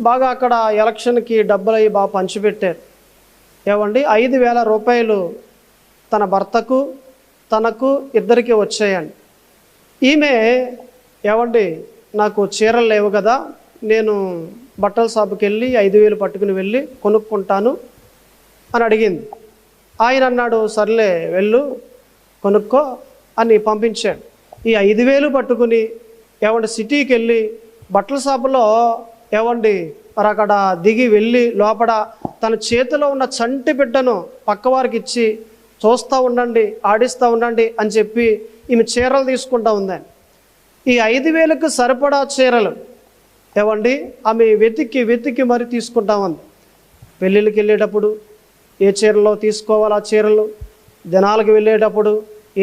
బాగా అక్కడ ఎలక్షన్కి డబ్బులు అవి బాగా పంచిపెట్టారు. ఏమండి? ఐదు వేల రూపాయలు తన భర్తకు తనకు ఇద్దరికి వచ్చాయండి. ఈమె ఏమండి? నాకు చీరలు లేవు కదా నేను బట్టల షాపుకి వెళ్ళి ఐదు వేలు పట్టుకుని వెళ్ళి కొనుక్కుంటాను అని అడిగింది. ఆయన అన్నాడు సర్లే వెళ్ళు కొనుక్కో అని పంపించాడు. ఈ ఐదు వేలు పట్టుకుని ఏమంటే సిటీకి వెళ్ళి బట్టల షాపులో ఏమండి మరి అక్కడ దిగి వెళ్ళి లోపల తన చేతిలో ఉన్న చంటి బిడ్డను పక్కవారికి ఇచ్చి చూస్తూ ఉండండి ఆడిస్తూ ఉండండి అని చెప్పి ఈమె చీరలు తీసుకుంటా ఉందని ఈ ఐదు వేలకు సరిపడా చీరలు ఏమండి ఆమె వెతికి వెతికి మరి తీసుకుంటా ఉంది. పెళ్ళిళ్ళకి వెళ్ళేటప్పుడు ఏ చీరలో తీసుకోవాలి ఆ చీరలు? దినాలకు వెళ్ళేటప్పుడు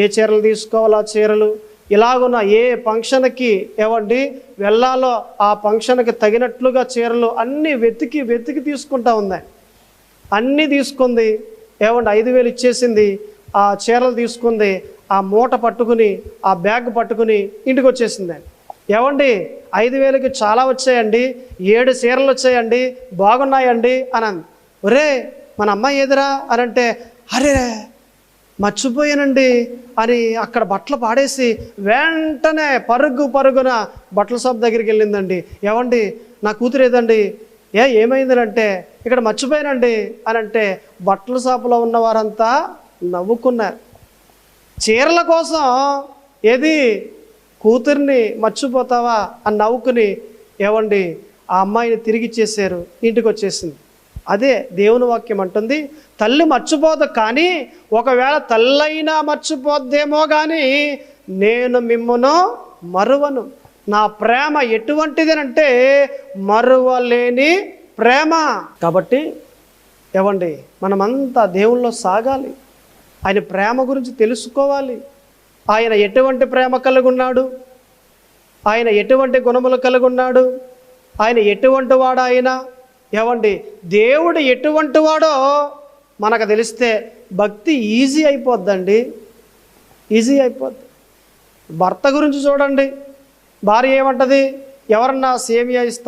ఏ చీరలు తీసుకోవాలి ఆ చీరలు? ఇలాగున్న ఏ ఫంక్షన్కి ఏమండి వెళ్ళాలో ఆ ఫంక్షన్కి తగినట్లుగా చీరలు అన్నీ వెతికి వెతికి తీసుకుంటా ఉంది అన్నీ తీసుకుంది ఏమండి ఐదు వేలు ఇచ్చేసింది ఆ చీరలు తీసుకుంది ఆ మూట పట్టుకుని ఆ బ్యాగ్ పట్టుకుని ఇంటికి వచ్చేసింది. ఏమండి ఐదు వేలకి చాలా వచ్చాయండి ఏడు చీరలు వచ్చాయండి బాగున్నాయండి అని అంది ఒరే మన అమ్మాయి ఎదురా అని అంటే అరే మర్చిపోయానండి. అని అక్కడ బట్టలు పాడేసి వెంటనే పరుగు పరుగున బట్టల షాప్ దగ్గరికి వెళ్ళిందండి. ఏమండి నా కూతురు ఏదండి? ఏ ఏమైందంటే ఇక్కడ మర్చిపోయానండి అని అంటే బట్టల షాపులో ఉన్న వారంతా నవ్వుకున్నారు. చీరల కోసం ఏది? కూతుర్ని మర్చిపోతావా అని నవ్వుకుని ఏమండి ఆ అమ్మాయిని తిరిగి ఇచ్చేసారు ఇంటికి వచ్చేసింది. అదే దేవుని వాక్యం అంటుంది తల్లి మర్చిపోదు కానీ ఒకవేళ తల్లైనా మర్చిపోద్దేమో కానీ నేను మిమ్మను మరువను. నా ప్రేమ ఎటువంటిది మరువలేని ప్రేమ. కాబట్టి ఏవండి మనమంతా దేవుల్లో సాగాలి. ఆయన ప్రేమ గురించి తెలుసుకోవాలి. ఆయన ఎటువంటి ప్రేమ కలిగి ఉన్నాడు ఆయన ఎటువంటి గుణములు కలిగి ఉన్నాడు ఆయన ఎటువంటి వాడు ఆయన ఏమండి? దేవుడు ఎటువంటి వాడో మనకు తెలిస్తే భక్తి ఈజీ అయిపోద్దండి. ఈజీ అయిపోద్ది. భర్త గురించి చూడండి. భార్య ఏమంటది? ఎవరన్నా సేమియా ఇస్తా